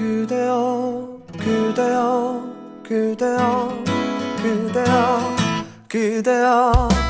그대여 그대여 그대여 그대여 그대여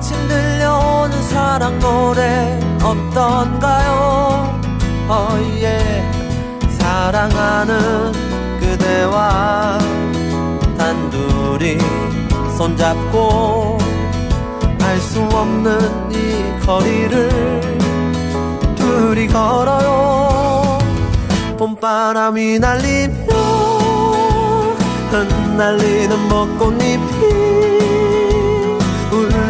마침 들려오는 사랑 노래 어떤가요? 어예 사랑하는 그대와 단둘이 손잡고 알 수 없는 이 거리를 둘이 걸어요. 봄바람이 날리며 흩날리는 벚꽃잎이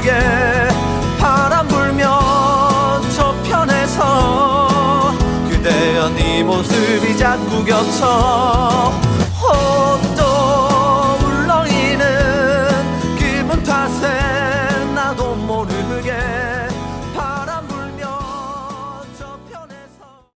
모르게 바람 불면 저편에서 그대여 네 모습이 자꾸 겹쳐